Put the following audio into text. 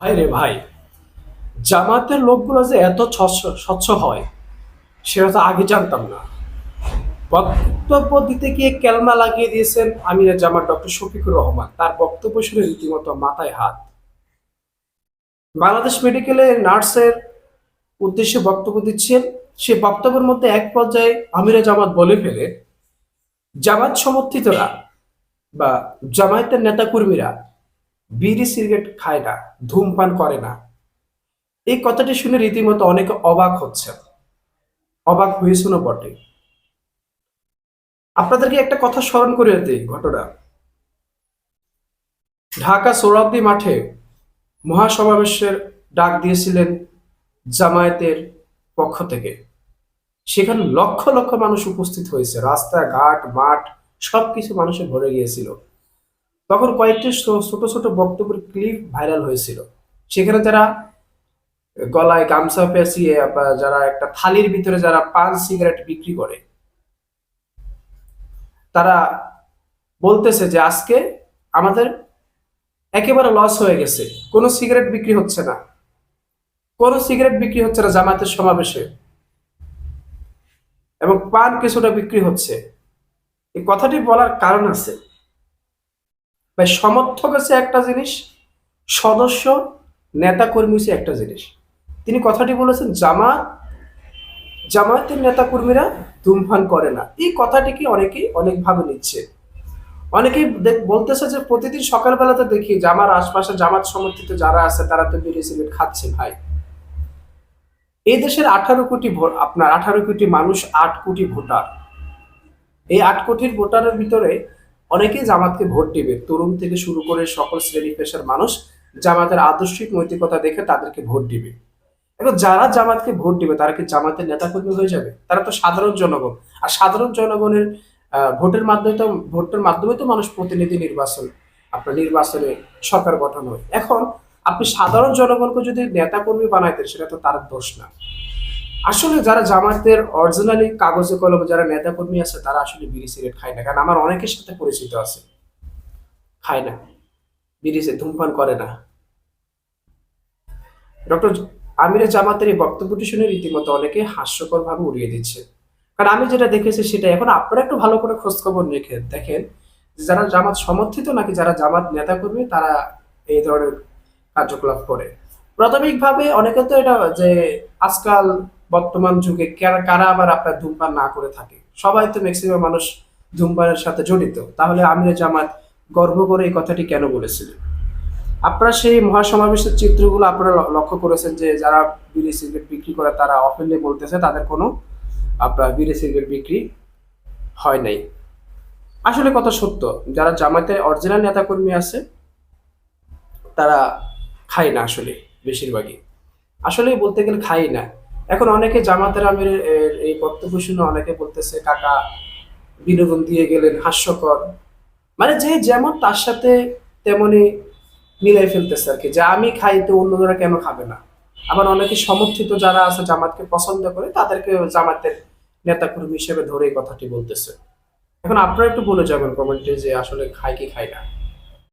ভাই রে ভাই। জামাতের লোকগুলো যে এত স্বচ্ছ হয়, সেটা তো আগে জানতাম না। বক্তব্য দিতে গিয়ে কেলমা লাগিয়ে দিয়েছেন আমিরের জামাত ডক্টর শফিকুর রহমান। তার বক্তব্য শুনে রীতিমতো মাথায় হাত। বাংলাদেশ মেডিকেলে নার্সের উদ্দেশ্যে বক্তব্য দিচ্ছেন। সে বক্তব্যের মধ্যে এক পর্যায়ে আমিরা জামাত বলে ফেলে, জামাত সমর্থিতরা বা জামায়াতের নেতাকর্মীরা বিড়ি সিগারেট খায় না, ধূমপান করে না। এই কথাটি শুনে রীতিমতো অনেকে অবাক হচ্ছে অবাক হয়েছিল বটে। আপনাদেরকে একটা কথা স্মরণ করে দিই ঘটনা। ঢাকা সোহরাব্দি মাঠে মহাসমাবেশের ডাক দিয়েছিলেন জামায়াতের পক্ষ থেকে। সেখানে লক্ষ লক্ষ মানুষ উপস্থিত হয়েছে। রাস্তাঘাট, মাঠ, সবকিছু মানুষে ভরে গিয়েছিল। তখন কয়েকটি ছোট ছোট বক্তব্যের ক্লিপ ভাইরাল হয়েছিল। সেখানে যারা গলায় গামছা পেঁচিয়ে বা যারা একটা থালির ভিতরে যারা পান সিগারেট বিক্রি করে, তারা বলতেছে যে আজকে আমাদের একেবারে লস হয়ে গেছে। কোনো সিগারেট বিক্রি হচ্ছে না। কোনো সিগারেট বিক্রি হচ্ছে না জামাতের সমাবেশে। এবং পান কিছুটা বিক্রি হচ্ছে। এই কথাটি বলার কারণ আছে। ভাই, সমর্থক হচ্ছে একটা জিনিস, সদস্য নেতা কর্মী হচ্ছে একটা জিনিস। তিনি কথাটি বলেছেন, জামা, জামায়াতের নেতা কর্মীরা ধূমপান করে না। এই কথাটিকে অনেকেই অনেকভাবে নিচ্ছে। অনেকেই বলতেছে যে প্রতিদিন সকালবেলাতে দেখি যে আমার আশপাশে জামাত সমর্থিত যারা আছে, তারা তো বিড়ি, সিগারেট খাচ্ছে ভাই। এই দেশের আঠারো কোটি আপনার আঠারো কোটি মানুষ আট কোটি ভোটার। এই আট কোটির ভোটারের ভিতরে অনেকেই জামাতকে ভোট দিবে। তরুণ থেকে শুরু করে সকল শ্রেণি পেশার মানুষ জামাতের আদর্শিক নৈতিকতা দেখে তাদেরকে ভোট দিবে। এখন যারা জামাতকে ভোট দিবে, তারা কি জামাতের নেতাকর্মী হয়ে যাবে? তারা তো সাধারণ জনগণ। আর সাধারণ জনগণের ভোটের মাধ্যমে তো, ভোটের মাধ্যমে তো মানুষ প্রতিনিধি নির্বাচন, আপনার নির্বাচনে সরকার গঠন হয়। এখন আপনি সাধারণ জনগণকে যদি নেতাকর্মী বানাইতেন, সেটা তো তার দোষ না। আসলে যারা জামাতের অরিজিনালি কাগজে কলমে যারা নেতাকর্মী আছে, তারা আসলে বিড়ি সিগারেট খায় না। কারণ আমার অনেকের সাথে পরিচিত আছে। খায় না। বিড়ি ধূমপান করে না। ডক্টর আমিরের জামাতের এই বক্তব্যটি শুনে রীতিমতো অনেকে হাস্যকর ভাবে উড়িয়ে দিচ্ছে। কারণ আমি যেটা দেখেছি সেটা এখন আপনারা একটু ভালো করে খোঁজ খবর রেখে দেখেন যারা জামাত সমর্থিত নাকি যারা জামাত নেতাকর্মী, তারা এই ধরনের কার্যকলাপ করে। প্রাথমিকভাবে অনেকে তো এটা যে আজকাল বর্তমান যুগে কারা আবার আপনার ধূমপান না করে থাকে? সবাই তো ম্যাক্সিমাম মানুষ ধূমপানের সাথে জড়িত। তাহলে আমির জামাত গর্ব করে এই কথাটি কেন বলেছিলেন আপনারা সেই মহাসমাবেশের চিত্রগুলো আপনারা লক্ষ্য করেছেন যে যারা বিড়ি সিগারেট বিক্রি করে তারা অফেনলি বলতেছে তাদের কোনো আপনার বিড়ি সিগারেট বিক্রি হয় নাই। আসলে কথা সত্য, যারা জামাতের অরিজিনাল নেতাকর্মী আছে, তারা খায় না আসলে বেশিরভাগই। আসলে বলতে গেলে খাই না। এখন অনেকে জামাতের আমির এই বক্তব্য শুনে অনেকে বলতেছে, কাকা, বিনোদন দিয়ে গেলেন, হাস্যকর। মানে যে যেমন তার সাথে তেমনি মিলাই ফেলতেছে আর কি, যে আমি খাই তো অন্যরা কেন খাবে না? আবার অনেকে সমর্থিত যারা আছে জামাতকে পছন্দ করে, তাদেরকে জামাতের নেতাকর্মী হিসেবে ধরে এই কথাটি বলতেছে। এখন আপনারা একটু বলে যাবেন কমেন্টে যে আসলে খায় কি খায় না।